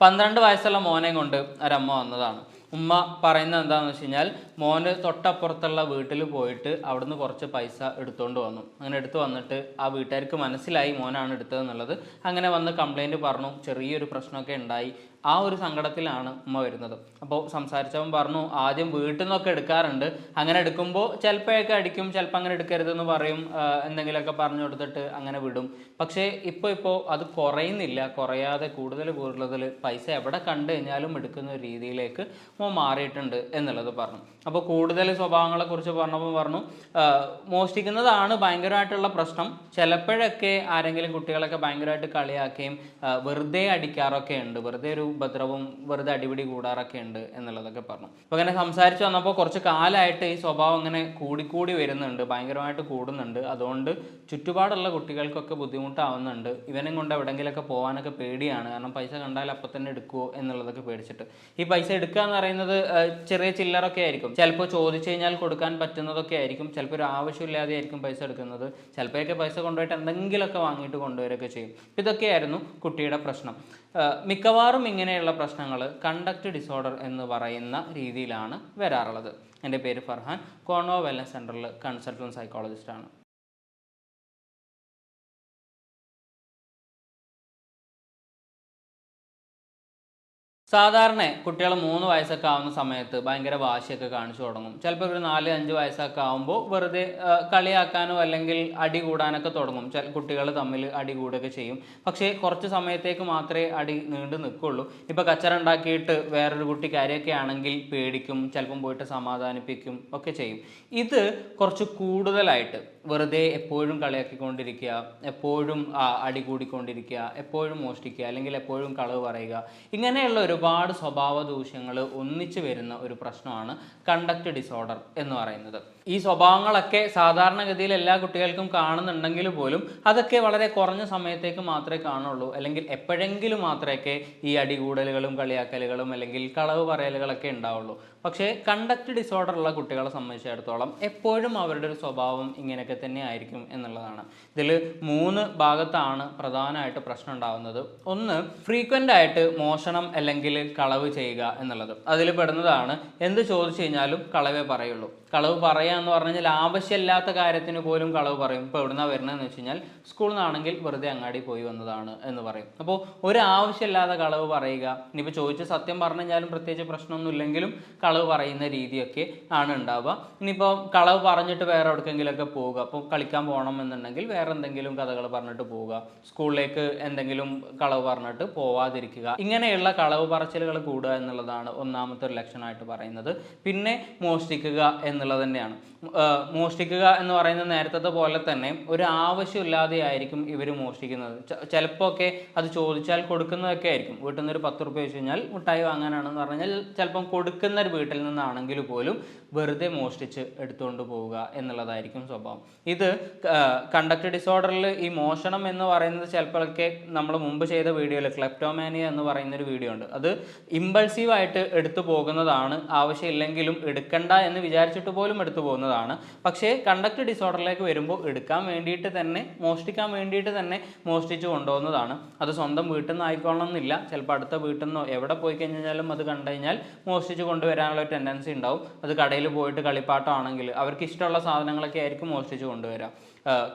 പന്ത്രണ്ട് വയസ്സുള്ള മോനെ കൊണ്ട് ഒരമ്മ വന്നതാണ്. ഉമ്മ പറയുന്നത് എന്താണെന്ന് വെച്ച് കഴിഞ്ഞാൽ മോന് തൊട്ടപ്പുറത്തുള്ള വീട്ടിൽ പോയിട്ട് അവിടുന്ന് കുറച്ച് പൈസ എടുത്തുകൊണ്ട് വന്നു. അങ്ങനെ എടുത്തു വന്നിട്ട് ആ വീട്ടുകാർക്ക് മനസ്സിലായി മോനാണ് എടുത്തതെന്നുള്ളത്. അങ്ങനെ വന്ന് കംപ്ലൈന്റ് പറഞ്ഞു. ചെറിയൊരു പ്രശ്നമൊക്കെ ഉണ്ടായി. ആ ഒരു സങ്കടത്തിലാണ് ഉമ്മ വരുന്നത്. അപ്പോൾ സംസാരിച്ചവൻ പറഞ്ഞു ആദ്യം വീട്ടിൽ നിന്നൊക്കെ എടുക്കാറുണ്ട്. അങ്ങനെ എടുക്കുമ്പോൾ ചിലപ്പോഴൊക്കെ അടിക്കും ചിലപ്പോൾ അങ്ങനെ എടുക്കരുതെന്ന് പറയും എന്തെങ്കിലുമൊക്കെ പറഞ്ഞു കൊടുത്തിട്ട് അങ്ങനെ വിടും. പക്ഷേ ഇപ്പോൾ ഇപ്പോൾ അത് കുറയുന്നില്ല. കുറയാതെ കൂടുതൽ കൂടുതൽ പൈസ എവിടെ കണ്ടു കഴിഞ്ഞാലും എടുക്കുന്ന രീതിയിലേക്ക് മോ മാറിയിട്ടുണ്ട് എന്നുള്ളത് പറഞ്ഞു. അപ്പോൾ കൂടുതൽ സ്വഭാവങ്ങളെക്കുറിച്ച് പറഞ്ഞപ്പോൾ പറഞ്ഞു മോഷ്ടിക്കുന്നതാണ് ഭയങ്കരമായിട്ടുള്ള പ്രശ്നം. ചിലപ്പോഴൊക്കെ ആരെങ്കിലും കുട്ടികളൊക്കെ ഭയങ്കരമായിട്ട് കളിയാക്കുകയും വെറുതെ അടിക്കാറൊക്കെ ഉണ്ട്. വെറുതെ ഒരു ഉപദ്രവം വെറുതെ അടിപിടി കൂടാറൊക്കെ ഉണ്ട് എന്നുള്ളതൊക്കെ പറഞ്ഞു. അപ്പോൾ അങ്ങനെ സംസാരിച്ച് വന്നപ്പോൾ കുറച്ച് കാലമായിട്ട് ഈ സ്വഭാവം അങ്ങനെ കൂടിക്കൂടി വരുന്നുണ്ട് ഭയങ്കരമായിട്ട് കൂടുന്നുണ്ട്. അതുകൊണ്ട് ചുറ്റുപാടുള്ള കുട്ടികൾക്കൊക്കെ ബുദ്ധിമുട്ടാവുന്നുണ്ട്. ഇവനെ കൊണ്ട് എവിടെയെങ്കിലൊക്കെ പോകാനൊക്കെ പേടിയാണ്. കാരണം പൈസ കണ്ടാൽ അപ്പം തന്നെ എടുക്കുമോ എന്നുള്ളതൊക്കെ പേടിച്ചിട്ട്. ഈ പൈസ എടുക്കുക എന്ന് പറയുന്നത് ചെറിയ ചില്ലറൊക്കെ ആയിരിക്കും. ചിലപ്പോൾ ചോദിച്ചു കഴിഞ്ഞാൽ കൊടുക്കാൻ പറ്റുന്നതൊക്കെ ആയിരിക്കും. ചിലപ്പോൾ ഒരു ആവശ്യമില്ലാതെ ആയിരിക്കും പൈസ എടുക്കുന്നത്. ചിലപ്പോഴൊക്കെ പൈസ കൊണ്ടുപോയിട്ട് എന്തെങ്കിലുമൊക്കെ വാങ്ങിയിട്ട് കൊണ്ടുവരികയൊക്കെ ചെയ്യും. ഇതൊക്കെയായിരുന്നു കുട്ടിയുടെ പ്രശ്നം. മിക്കവാറും മിക്കവാറും ഇങ്ങനെയുള്ള പ്രശ്നങ്ങൾ കണ്ടക്ട് ഡിസോർഡർ എന്ന് പറയുന്ന രീതിയിലാണ് വരാറുള്ളത്. എന്റെ പേര് ഫർഹാൻ കോണോ വെൽനസ് സെന്ററിൽ കൺസൾട്ടന്റ് സൈക്കോളജിസ്റ്റാണ് സാധാരണ കുട്ടികൾ മൂന്ന് വയസ്സൊക്കെ ആവുന്ന സമയത്ത് ഭയങ്കര വാശിയൊക്കെ കാണിച്ചു തുടങ്ങും. ചിലപ്പോൾ ഒരു നാല് അഞ്ച് വയസ്സൊക്കെ ആകുമ്പോൾ വെറുതെ കളിയാക്കാനോ അല്ലെങ്കിൽ അടി കൂടാനൊക്കെ തുടങ്ങും. ചില കുട്ടികൾ തമ്മിൽ അടി കൂടുകയൊക്കെ ചെയ്യും. പക്ഷേ കുറച്ച് സമയത്തേക്ക് മാത്രമേ അടി നീണ്ടു നിൽക്കുള്ളൂ. ഇപ്പോൾ കച്ചറ ഉണ്ടാക്കിയിട്ട് വേറൊരു കുട്ടി കാര്യമൊക്കെ ആണെങ്കിൽ പേടിക്കും. ചിലപ്പം പോയിട്ട് സമാധാനിപ്പിക്കും ഒക്കെ ചെയ്യും. ഇത് കുറച്ച് കൂടുതലായിട്ട് വെറുതെ എപ്പോഴും കളിയാക്കിക്കൊണ്ടിരിക്കുക എപ്പോഴും അടി കൂടിക്കൊണ്ടിരിക്കുക എപ്പോഴും മോഷ്ടിക്കുക അല്ലെങ്കിൽ എപ്പോഴും കളവ് പറയുക ഇങ്ങനെയുള്ള ഒരുപാട് സ്വഭാവ ദൂഷ്യങ്ങൾ ഒന്നിച്ചു വരുന്ന ഒരു പ്രശ്നമാണ് കണ്ടക്ട് ഡിസോർഡർ എന്ന് പറയുന്നത്. ഈ സ്വഭാവങ്ങളൊക്കെ സാധാരണഗതിയിൽ എല്ലാ കുട്ടികൾക്കും കാണുന്നുണ്ടെങ്കിൽ പോലും അതൊക്കെ വളരെ കുറഞ്ഞ സമയത്തേക്ക് മാത്രമേ കാണുള്ളൂ. അല്ലെങ്കിൽ എപ്പോഴെങ്കിലും മാത്രമേ ഈ അടികൂടലുകളും കളിയാക്കലുകളും അല്ലെങ്കിൽ കളവ് പറയലുകളൊക്കെ ഉണ്ടാവുള്ളൂ. പക്ഷേ കണ്ടക്ട് ഡിസോർഡർ ഉള്ള കുട്ടികളെ സംബന്ധിച്ചിടത്തോളം എപ്പോഴും അവരുടെ ഒരു സ്വഭാവം ഇങ്ങനെയൊക്കെ തന്നെ ആയിരിക്കും എന്നുള്ളതാണ്. ഇതിൽ മൂന്ന് ഭാഗത്താണ് പ്രധാനമായിട്ട് പ്രശ്നം ഉണ്ടാകുന്നത് ഒന്ന് ഫ്രീക്വന്റ് ആയിട്ട് മോഷണം അല്ലെങ്കിൽ കളവ് ചെയ്യുക എന്നുള്ളത്. അതിൽ പെടുന്നതാണ് എന്ത് ചോദിച്ചു കഴിഞ്ഞാലും കളവേ പറയുള്ളൂ. കളവ് പറയുക എന്ന് പറഞ്ഞു കഴിഞ്ഞാൽ ആവശ്യമില്ലാത്ത കാര്യത്തിന് പോലും കളവ് പറയും. ഇപ്പോൾ എവിടുന്നാണ് വരുന്നതെന്ന് വെച്ച് കഴിഞ്ഞാൽ സ്കൂളിൽ നിന്നാണെങ്കിൽ വെറുതെ അങ്ങാടി പോയി വന്നതാണ് എന്ന് പറയും. അപ്പോൾ ഒരു ആവശ്യമില്ലാത്ത കളവ് പറയുക ഇനിയിപ്പോൾ ചോദിച്ച് സത്യം പറഞ്ഞു കഴിഞ്ഞാലും പ്രത്യേകിച്ച് പ്രശ്നമൊന്നും ഇല്ലെങ്കിലും കളവ് പറയുന്ന രീതിയൊക്കെ ആണ് ഉണ്ടാവുക. ഇനിയിപ്പോൾ കളവ് പറഞ്ഞിട്ട് വേറെ എവിടേക്കെങ്കിലുമൊക്കെ പോവുക. അപ്പോൾ കളിക്കാൻ പോകണം എന്നുണ്ടെങ്കിൽ വേറെ എന്തെങ്കിലും കഥകൾ പറഞ്ഞിട്ട് പോവുക. സ്കൂളിലേക്ക് എന്തെങ്കിലും കളവ് പറഞ്ഞിട്ട് പോവാതിരിക്കുക. ഇങ്ങനെയുള്ള കളവ് പറച്ചിലുകൾ കൂടുക എന്നുള്ളതാണ് ഒന്നാമത്തെ ഒരു ലക്ഷണമായിട്ട് പറയുന്നത്. പിന്നെ മോഷ്ടിക്കുക എന്നുള്ളത് തന്നെയാണ്. മോഷ്ടിക്കുക എന്ന് പറയുന്ന നേരത്തെ പോലെ തന്നെ ഒരു ആവശ്യമില്ലാതെ ആയിരിക്കും ഇവർ മോഷ്ടിക്കുന്നത്. ചിലപ്പോൾ ഒക്കെ അത് ചോദിച്ചാൽ കൊടുക്കുന്നതൊക്കെ ആയിരിക്കും. വീട്ടിൽ നിന്ന് ഒരു പത്ത് റുപ്യ വെച്ച് കഴിഞ്ഞാൽ മിഠായി വാങ്ങാനാണെന്ന് പറഞ്ഞാൽ ചിലപ്പം കൊടുക്കുന്ന ഒരു വീട്ടിൽ നിന്നാണെങ്കിൽ പോലും വെറുതെ മോഷ്ടിച്ച് എടുത്തുകൊണ്ട് പോവുക എന്നുള്ളതായിരിക്കും സ്വഭാവം. ഇത് കണ്ടക്ട് ഡിസോർഡറിൽ ഈ മോഷണം എന്ന് പറയുന്നത് ചിലപ്പോഴൊക്കെ നമ്മൾ മുമ്പ് ചെയ്ത വീഡിയോയിൽ ക്ലെപ്റ്റോമാനിയ എന്ന് പറയുന്ന ഒരു വീഡിയോ ഉണ്ട്. അത് ഇമ്പൾസീവായിട്ട് എടുത്തു പോകുന്നതാണ്. ആവശ്യമില്ലെങ്കിലും എടുക്കണ്ട എന്ന് വിചാരിച്ചിട്ട് പോലും എടുത്തു പോകുന്നതാണ്. പക്ഷേ കണ്ടക്ട് ഡിസോർഡറിലേക്ക് വരുമ്പോൾ എടുക്കാൻ വേണ്ടിയിട്ട് തന്നെ മോഷ്ടിക്കാൻ വേണ്ടിയിട്ട് തന്നെ മോഷ്ടിച്ചു കൊണ്ടുപോകുന്നതാണ്. അത് സ്വന്തം വീട്ടിൽ നിന്ന് ആയിക്കോളണം എന്നില്ല ചിലപ്പോൾ അടുത്ത വീട്ടിൽ നിന്നോ എവിടെ പോയി കഴിഞ്ഞാലും അത് കണ്ടു കഴിഞ്ഞാൽ മോഷ്ടിച്ച് കൊണ്ടുവരാനുള്ള ഒരു ടെൻഡൻസി ഉണ്ടാവും. അത് കടയിൽ പോയിട്ട് കളിപ്പാട്ടമാണെങ്കിൽ അവർക്ക് ഇഷ്ടമുള്ള സാധനങ്ങളൊക്കെ ആയിരിക്കും മോഷ്ടിച്ച് കൊണ്ടുവരിക.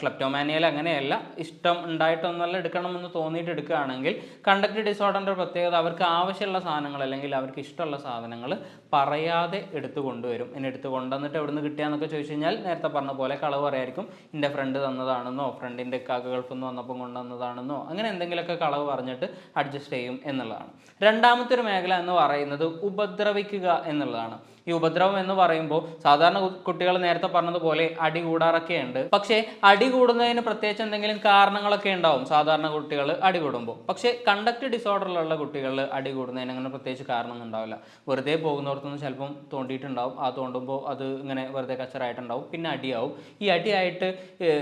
ക്ലപ്റ്റോമാനിയയിൽ അങ്ങനെയല്ല ഇഷ്ടം ഉണ്ടായിട്ടൊന്നല്ല എടുക്കണമെന്ന് തോന്നിയിട്ട് എടുക്കുകയാണെങ്കിൽ കണ്ടക്ട് ഡിസോർഡറിന്റെ പ്രത്യേകത അവർക്ക് ആവശ്യമുള്ള സാധനങ്ങൾ അല്ലെങ്കിൽ അവർക്ക് ഇഷ്ടമുള്ള സാധനങ്ങൾ പറയാതെ എടുത്തു കൊണ്ടുവരും. ഇനി എടുത്ത് കൊണ്ടുവന്നിട്ട് എവിടെ നിന്ന് കിട്ടിയാന്നൊക്കെ ചോദിച്ചു കഴിഞ്ഞാൽ നേരത്തെ പറഞ്ഞ പോലെ കളവ് പറയായിരിക്കും. എന്റെ ഫ്രണ്ട് തന്നതാണെന്നോ ഫ്രണ്ടിന്റെ കാക്ക ഗൾഫിൽ നിന്ന് വന്നപ്പം കൊണ്ടുവന്നതാണെന്നോ അങ്ങനെ എന്തെങ്കിലുമൊക്കെ കളവ് പറഞ്ഞിട്ട് അഡ്ജസ്റ്റ് ചെയ്യും എന്നുള്ളതാണ്. രണ്ടാമത്തെ ഒരു മേഖല എന്ന് പറയുന്നത് ഉപദ്രവിക്കുക എന്നുള്ളതാണ്. ഈ ഉപദ്രവം എന്ന് പറയുമ്പോൾ സാധാരണ കുട്ടികൾ നേരത്തെ പറഞ്ഞതുപോലെ അടി കൂടാറൊക്കെ ഉണ്ട് പക്ഷേ അടി കൂടുന്നതിന് പ്രത്യേകിച്ച് എന്തെങ്കിലും കാരണങ്ങളൊക്കെ ഉണ്ടാവും സാധാരണ കുട്ടികൾ അടി കൂടുമ്പോൾ. പക്ഷേ കണ്ടക്ട് ഡിസോർഡറിലുള്ള കുട്ടികൾ അടി കൂടുന്നതിന് അങ്ങനെ പ്രത്യേകിച്ച് കാരണമൊന്നും ഉണ്ടാവില്ല. വെറുതെ പോകുന്നവർക്കൊന്നും ചിലപ്പം തോണ്ടിയിട്ടുണ്ടാവും. ആ തോണ്ടുമ്പോൾ അത് ഇങ്ങനെ വെറുതെ കച്ചറായിട്ടുണ്ടാവും. പിന്നെ അടിയാവും. ഈ അടിയായിട്ട്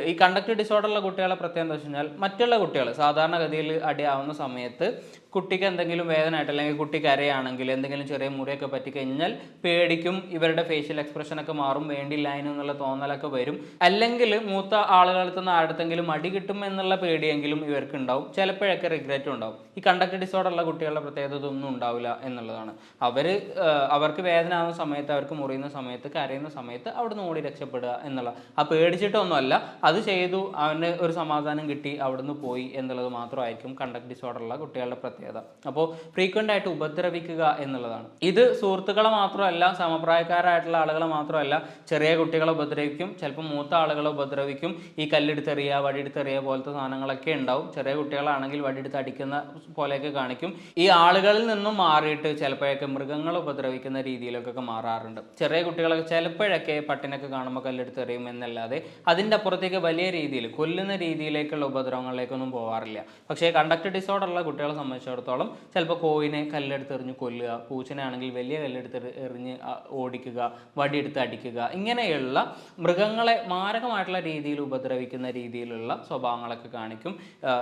ഈ കണ്ടക്ട് ഡിസോർഡറുള്ള കുട്ടികളെ പ്രത്യേകം എന്താ വെച്ച് കഴിഞ്ഞാൽ മറ്റുള്ള കുട്ടികൾ സാധാരണഗതിയിൽ അടിയാവുന്ന സമയത്ത് കുട്ടിക്ക് എന്തെങ്കിലും വേദനയായിട്ട് അല്ലെങ്കിൽ കുട്ടി കരയാണെങ്കിൽ എന്തെങ്കിലും ചെറിയ മുറിയൊക്കെ പറ്റിക്കഴിഞ്ഞാൽ പേടിക്കും ഇവരുടെ ഫേഷ്യൽ എക്സ്പ്രഷനൊക്കെ മാറും വേണ്ടില്ല എന്നുള്ള തോന്നലൊക്കെ വരും. അല്ലെങ്കിൽ മൂത്ത ആളുകളടുത്ത് നിന്ന് ആരുടെങ്കിലും അടി കിട്ടും എന്നുള്ള പേടിയെങ്കിലും ഇവർക്ക് ഉണ്ടാവും ചിലപ്പോഴൊക്കെ റിഗ്രറ്റും ഉണ്ടാവും. ഈ കണ്ടക്ട് ഡിസോർഡർ ഉള്ള കുട്ടികളുടെ പ്രത്യേകത ഒന്നും ഉണ്ടാവില്ല എന്നുള്ളതാണ്. അവർ അവർക്ക് വേദന ആവുന്ന സമയത്ത് അവർക്ക് മുറിയുന്ന സമയത്ത് കരയുന്ന സമയത്ത് അവിടെ നിന്ന് ഓടി രക്ഷപ്പെടുക എന്നുള്ള. ആ പേടിച്ചിട്ടൊന്നുമല്ല അത് ചെയ്തു അവന് ഒരു സമാധാനം കിട്ടി അവിടുന്ന് പോയി എന്നുള്ളത് മാത്രമായിരിക്കും കണ്ടക്ട് ഡിസോർഡർ ഉള്ള കുട്ടികളുടെ പ്രത്യേകത. അപ്പോൾ ഫ്രീക്വന്റ് ആയിട്ട് ഉപദ്രവിക്കുക എന്നുള്ളതാണ്. ഇത് സുഹൃത്തുക്കളെ മാത്രമല്ല സമപ്രായക്കാരായിട്ടുള്ള ആളുകളെ മാത്രമല്ല ചെറിയ കുട്ടികളെ ഉപദ്രവിക്കും ചിലപ്പോൾ മൂത്ത ആളുകളെ ഉപദ്രവിക്കും. ഈ കല്ലെടുത്തെറിയുക വടിയെടുത്തെറിയുക പോലത്തെ സാധനങ്ങളൊക്കെ ഉണ്ടാവും. ചെറിയ കുട്ടികളാണെങ്കിൽ വടിയെടുത്ത് അടിക്കുന്ന പോലെയൊക്കെ കാണിക്കും. ഈ ആളുകളിൽ നിന്നും മാറിയിട്ട് ചിലപ്പോഴൊക്കെ മൃഗങ്ങൾ ഉപദ്രവിക്കുന്ന രീതിയിലൊക്കെ മാറാറുണ്ട്. ചെറിയ കുട്ടികളൊക്കെ ചിലപ്പോഴൊക്കെ പട്ടിനൊക്കെ കാണുമ്പോൾ കല്ലെടുത്തെറിയും എന്നല്ലാതെ അതിന്റെ അപ്പുറത്തേക്ക് വലിയ രീതിയിൽ കൊല്ലുന്ന രീതിയിലേക്കുള്ള ഉപദ്രവങ്ങളിലേക്കൊന്നും പോകാറില്ല പക്ഷേ കണ്ടക്ട് ഡിസോർഡർ ഉള്ള കുട്ടികളെ സംബന്ധിച്ചിടത്തോളം ചിലപ്പോൾ കോയിനെ കല്ലെടുത്ത് എറിഞ്ഞ് കൊല്ലുക പൂച്ചനെ ആണെങ്കിൽ വലിയ കല്ലെടുത്ത് എറി- എറിഞ്ഞ് ഓടിക്കുക വടിയെടുത്ത് അടിക്കുക ഇങ്ങനെയുള്ള മൃഗങ്ങളെ മാരകമായിട്ടുള്ള രീതിയിൽ ഉപദ്രവിക്കുന്ന രീതിയിലുള്ള സ്വഭാവങ്ങളൊക്കെ കാണിക്കും.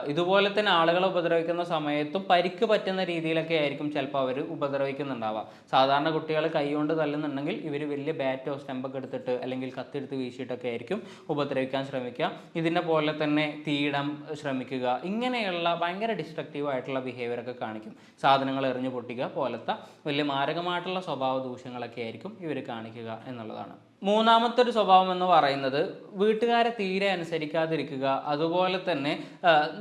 ഇതുപോലെ തന്നെ ആളുകളെ ഉപദ്രവിക്കുന്ന സമയത്തും പരിക്ക് പറ്റുന്ന രീതിയിലൊക്കെ ആയിരിക്കും ചിലപ്പോൾ അവർ ഉപദ്രവിക്കുന്നുണ്ടാവുക. സാധാരണ കുട്ടികൾ കൈകൊണ്ട് തല്ലുന്നുണ്ടെങ്കിൽ ഇവർ വലിയ ബാറ്റോ സ്റ്റെമ്പൊക്കെ എടുത്തിട്ട് അല്ലെങ്കിൽ കത്തെടുത്ത് വീശിയിട്ടൊക്കെ ആയിരിക്കും ഉപദ്രവിക്കാൻ ശ്രമിക്കുക. ഇതിനെ പോലെ തന്നെ തീയിടാൻ ശ്രമിക്കുക. ഇങ്ങനെയുള്ള ഭയങ്കര ഡിസ്ട്രക്റ്റീവ് ആയിട്ടുള്ള ബിഹേവിയർ ഒക്കെ കാണിക്കും. സാധനങ്ങൾ എറിഞ്ഞു പൊട്ടിക്കുക പോലത്തെ വലിയ മാരകമായിട്ടുള്ള സ്വഭാവ ദൂഷ്യങ്ങളൊക്കെ ആയിരിക്കും ഇവർ കാണിക്കുക എന്നുള്ളതാണ്. മൂന്നാമത്തെ ഒരു സ്വഭാവം എന്ന് പറയുന്നത് വീട്ടുകാരെ തീരെ അനുസരിക്കാതിരിക്കുക. അതുപോലെ തന്നെ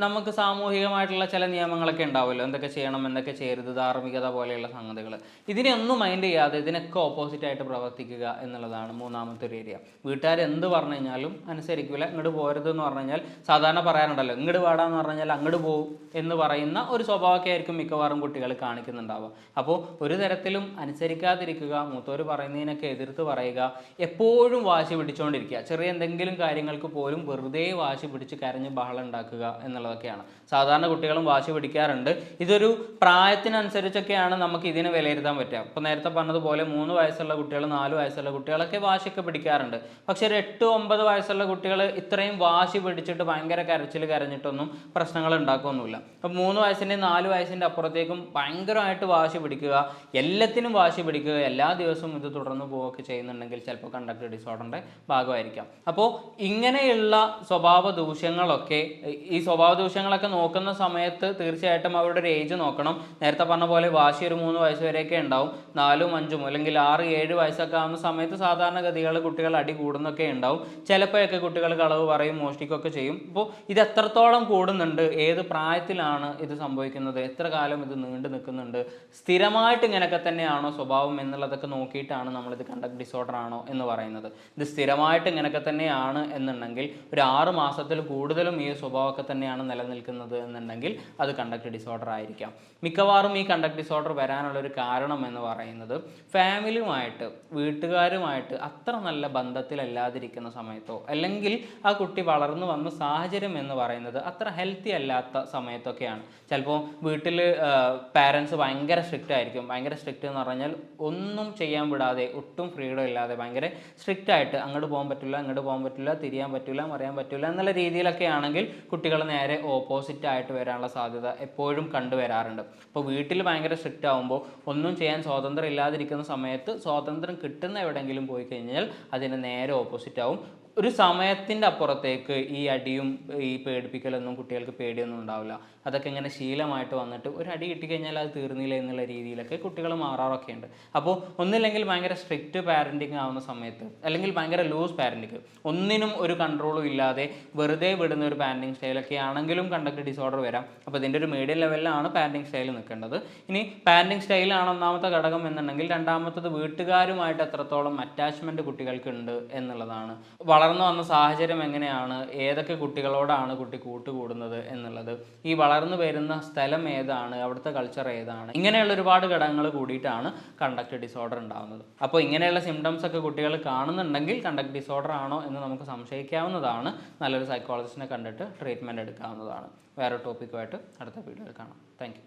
നമുക്ക് സാമൂഹികമായിട്ടുള്ള ചില നിയമങ്ങളൊക്കെ ഉണ്ടാവുമല്ലോ. എന്തൊക്കെ ചെയ്യണം എന്തൊക്കെ ചെയ്യരുത് ധാർമ്മികത പോലെയുള്ള സംഗതികൾ. ഇതിനെയൊന്നും മൈൻഡ് ചെയ്യാതെ ഇതിനൊക്കെ ഓപ്പോസിറ്റ് ആയിട്ട് പ്രവർത്തിക്കുക എന്നുള്ളതാണ് മൂന്നാമത്തെ ഒരു ഏരിയ വീട്ടുകാർ എന്ത് പറഞ്ഞു കഴിഞ്ഞാലും അനുസരിക്കില്ല ഇങ്ങോട്ട് പോരുത് എന്ന് പറഞ്ഞു കഴിഞ്ഞാൽ സാധാരണ പറയാറുണ്ടല്ലോ ഇങ്ങോട്ട് പാടാന്ന് പറഞ്ഞു കഴിഞ്ഞാൽ അങ്ങോട്ട് പോകും എന്ന് പറയുന്ന ഒരു സ്വഭാവമൊക്കെ ആയിരിക്കും മിക്കവാറും കുട്ടികൾ കാണിക്കുന്നുണ്ടാവുക. അപ്പോൾ ഒരു തരത്തിലും അനുസരിക്കാതിരിക്കുക മൂത്തവർ പറയുന്നതിനൊക്കെ എതിർത്ത് പറയുക എപ്പോഴും വാശി പിടിച്ചുകൊണ്ടിരിക്കുക ചെറിയ എന്തെങ്കിലും കാര്യങ്ങൾക്ക് പോലും വെറുതെ വാശി പിടിച്ച് കരഞ്ഞ് ബഹളം ഉണ്ടാക്കുക എന്നുള്ളതൊക്കെയാണ്. സാധാരണ കുട്ടികളും വാശി പിടിക്കാറുണ്ട്. ഇതൊരു പ്രായത്തിനനുസരിച്ചൊക്കെയാണ് നമുക്ക് ഇതിനെ വിലയിരുത്താൻ പറ്റുക. ഇപ്പോൾ നേരത്തെ പറഞ്ഞതുപോലെ മൂന്ന് വയസ്സുള്ള കുട്ടികൾ നാല് വയസ്സുള്ള കുട്ടികളൊക്കെ വാശിയൊക്കെ പിടിക്കാറുണ്ട്. പക്ഷേ ഒരു എട്ട് ഒമ്പത് വയസ്സുള്ള കുട്ടികൾ ഇത്രയും വാശി പിടിച്ചിട്ട് ഭയങ്കര കരച്ചിൽ കരഞ്ഞിട്ടൊന്നും പ്രശ്നങ്ങൾ ഉണ്ടാക്കുകയൊന്നുമില്ല അപ്പം മൂന്ന് വയസ്സിന്റെ നാല് വയസ്സിന്റെ അപ്പുറത്തേക്കും ഭയങ്കരമായിട്ട് വാശി പിടിക്കുക എല്ലാത്തിനും വാശി പിടിക്കുക എല്ലാ ദിവസവും ഇത് തുടർന്ന് പോവുകയൊക്കെ ചെയ്യുന്നുണ്ടെങ്കിൽ ചിലപ്പോൾ കണ്ടക്ട് ഡിസോർഡറിന്റെ ഭാഗമായിരിക്കാം. അപ്പോൾ ഇങ്ങനെയുള്ള സ്വഭാവ ദൂഷ്യങ്ങളൊക്കെ ഈ സ്വഭാവ ദൂഷ്യങ്ങളൊക്കെ നോക്കുന്ന സമയത്ത് തീർച്ചയായിട്ടും അവരുടെ ഒരു ഏജ് നോക്കണം. നേരത്തെ പറഞ്ഞ പോലെ വാശി ഒരു മൂന്ന് വയസ്സ് വരെയൊക്കെ ഉണ്ടാവും. നാലും അഞ്ചും അല്ലെങ്കിൽ ആറ് ഏഴ് വയസ്സൊക്കെ ആവുന്ന സമയത്ത് സാധാരണഗതികൾ കുട്ടികൾ അടി കൂടുന്നൊക്കെ ഉണ്ടാവും. ചിലപ്പോഴൊക്കെ കുട്ടികൾ കളവ് പറയും മോഷ്ടിക്കുകയൊക്കെ ചെയ്യും. അപ്പോൾ ഇത് എത്രത്തോളം കൂടുന്നുണ്ട് ഏത് പ്രായത്തിലാണ് ഇത് സംഭവിക്കുന്നത് എത്ര കാലം ഇത് നീണ്ടു നിൽക്കുന്നുണ്ട് സ്ഥിരമായിട്ട് ഇങ്ങനെയൊക്കെ തന്നെയാണോ സ്വഭാവം എന്നുള്ളതൊക്കെ നോക്കിയിട്ടാണ് നമ്മളിത് കണ്ടക്ട് ഡിസോർഡർ ആണോ എന്ന് പറയുന്നത്. ഇത് സ്ഥിരമായിട്ട് ഇങ്ങനെയൊക്കെ തന്നെയാണ് എന്നുണ്ടെങ്കിൽ ഒരു ആറ് മാസത്തിൽ കൂടുതലും ഈ സ്വഭാവമൊക്കെ തന്നെയാണ് നിലനിൽക്കുന്നത് എന്നുണ്ടെങ്കിൽ അത് കണ്ടക്ട് ഡിസോർഡർ ആയിരിക്കാം. മിക്കവാറും ഈ കണ്ടക്ട് ഡിസോർഡർ വരാനുള്ള ഒരു കാരണം എന്ന് പറയുന്നത് ഫാമിലിയുമായിട്ട് വീട്ടുകാരുമായിട്ട് അത്ര നല്ല ബന്ധത്തിലല്ലാതിരിക്കുന്ന സമയത്തോ അല്ലെങ്കിൽ ആ കുട്ടി വളർന്നു വന്ന സാഹചര്യം എന്ന് പറയുന്നത് അത്ര ഹെൽത്തി അല്ലാത്ത സമയത്തൊക്കെയാണ്. ചിലപ്പോൾ വീട്ടിൽ പാരൻസ് ഭയങ്കര സ്ട്രിക്റ്റ് ആയിരിക്കും. ഭയങ്കര സ്ട്രിക്റ്റ് എന്ന് പറഞ്ഞാൽ ഒന്നും ചെയ്യാൻ വിടാതെ ഒട്ടും ഫ്രീഡം ഇല്ലാതെ ഭയങ്കര സ്ട്രിക്റ്റ് ആയിട്ട് അങ്ങോട്ട് പോകാൻ പറ്റില്ല ഇങ്ങോട്ട് പോകാൻ പറ്റില്ല തിരിയാൻ പറ്റില്ല മറിയാൻ പറ്റില്ല എന്നുള്ള രീതിയിലൊക്കെ ആണെങ്കിൽ കുട്ടികൾ നേരെ ഓപ്പോസിറ്റ് ആയിട്ട് വരാനുള്ള സാധ്യത എപ്പോഴും കണ്ടുവരാറുണ്ട് അപ്പോൾ വീട്ടിൽ ഭയങ്കര സ്ട്രിക്റ്റ് ആകുമ്പോൾ ഒന്നും ചെയ്യാൻ സ്വാതന്ത്ര്യം ഇല്ലാതിരിക്കുന്ന സമയത്ത് സ്വാതന്ത്ര്യം കിട്ടുന്ന എവിടെയെങ്കിലും പോയി കഴിഞ്ഞാൽ അതിന് നേരെ ഓപ്പോസിറ്റ് ആവും. ഒരു സമയത്തിന്റെ അപ്പുറത്തേക്ക് ഈ അടിയും ഈ പേടിപ്പിക്കലൊന്നും കുട്ടികൾക്ക് പേടിയൊന്നും ഉണ്ടാവില്ല. അതൊക്കെ ഇങ്ങനെ ശീലമായിട്ട് വന്നിട്ട് ഒരു അടി കിട്ടിക്കഴിഞ്ഞാൽ അത് തീർന്നില്ല എന്നുള്ള രീതിയിലൊക്കെ കുട്ടികൾ മാറാറൊക്കെ ഉണ്ട് അപ്പോൾ ഒന്നില്ലെങ്കിൽ ഭയങ്കര സ്ട്രിക്റ്റ് പാരന്റിങ് ആവുന്ന സമയത്ത് അല്ലെങ്കിൽ ഭയങ്കര ലൂസ് പാരന്റിങ് ഒന്നിനും ഒരു കൺട്രോളും ഇല്ലാതെ വെറുതെ വിടുന്ന ഒരു പാരന്റിങ് സ്റ്റൈലൊക്കെ ആണെങ്കിലും കണ്ടക്ട് ഡിസോർഡർ വരാം. അപ്പോൾ ഇതിന്റെ ഒരു മീഡിയം ലെവലിലാണ് പാരന്റിങ് സ്റ്റൈൽ നിൽക്കേണ്ടത്. ഇനി പാരന്റിങ് സ്റ്റൈലാണ് ഒന്നാമത്തെ ഘടകം എന്നുണ്ടെങ്കിൽ രണ്ടാമത്തത് വീട്ടുകാരുമായിട്ട് എത്രത്തോളം അറ്റാച്ച്മെന്റ് കുട്ടികൾക്ക് ഉണ്ട് എന്നുള്ളതാണ് വളർന്നു വന്ന സാഹചര്യം എങ്ങനെയാണ്? ഏതൊക്കെ കുട്ടികളോടാണ് കുട്ടി കൂട്ടുകൂടുന്നത് എന്നുള്ളത്? ഈ വളർന്നു വരുന്ന സ്ഥലം ഏതാണ്? അവിടുത്തെ കൾച്ചർ ഏതാണ്? ഇങ്ങനെയുള്ള ഒരുപാട് ഘടകങ്ങൾ കൂടിയിട്ടാണ് കണ്ടക്ട് ഡിസോർഡർ ഉണ്ടാകുന്നത് അപ്പോൾ ഇങ്ങനെയുള്ള സിംറ്റംസ് ഒക്കെ കുട്ടികൾ കാണുന്നുണ്ടെങ്കിൽ കണ്ടക്ട് ഡിസോർഡർ ആണോ എന്ന് നമുക്ക് സംശയിക്കാവുന്നതാണ്. നല്ലൊരു സൈക്കോളജിസ്റ്റിനെ കണ്ടിട്ട് ട്രീറ്റ്മെന്റ് എടുക്കാവുന്നതാണ്. വേറെ ടോപ്പിക്കുമായിട്ട് അടുത്ത വീഡിയോയിൽ കാണാം. താങ്ക്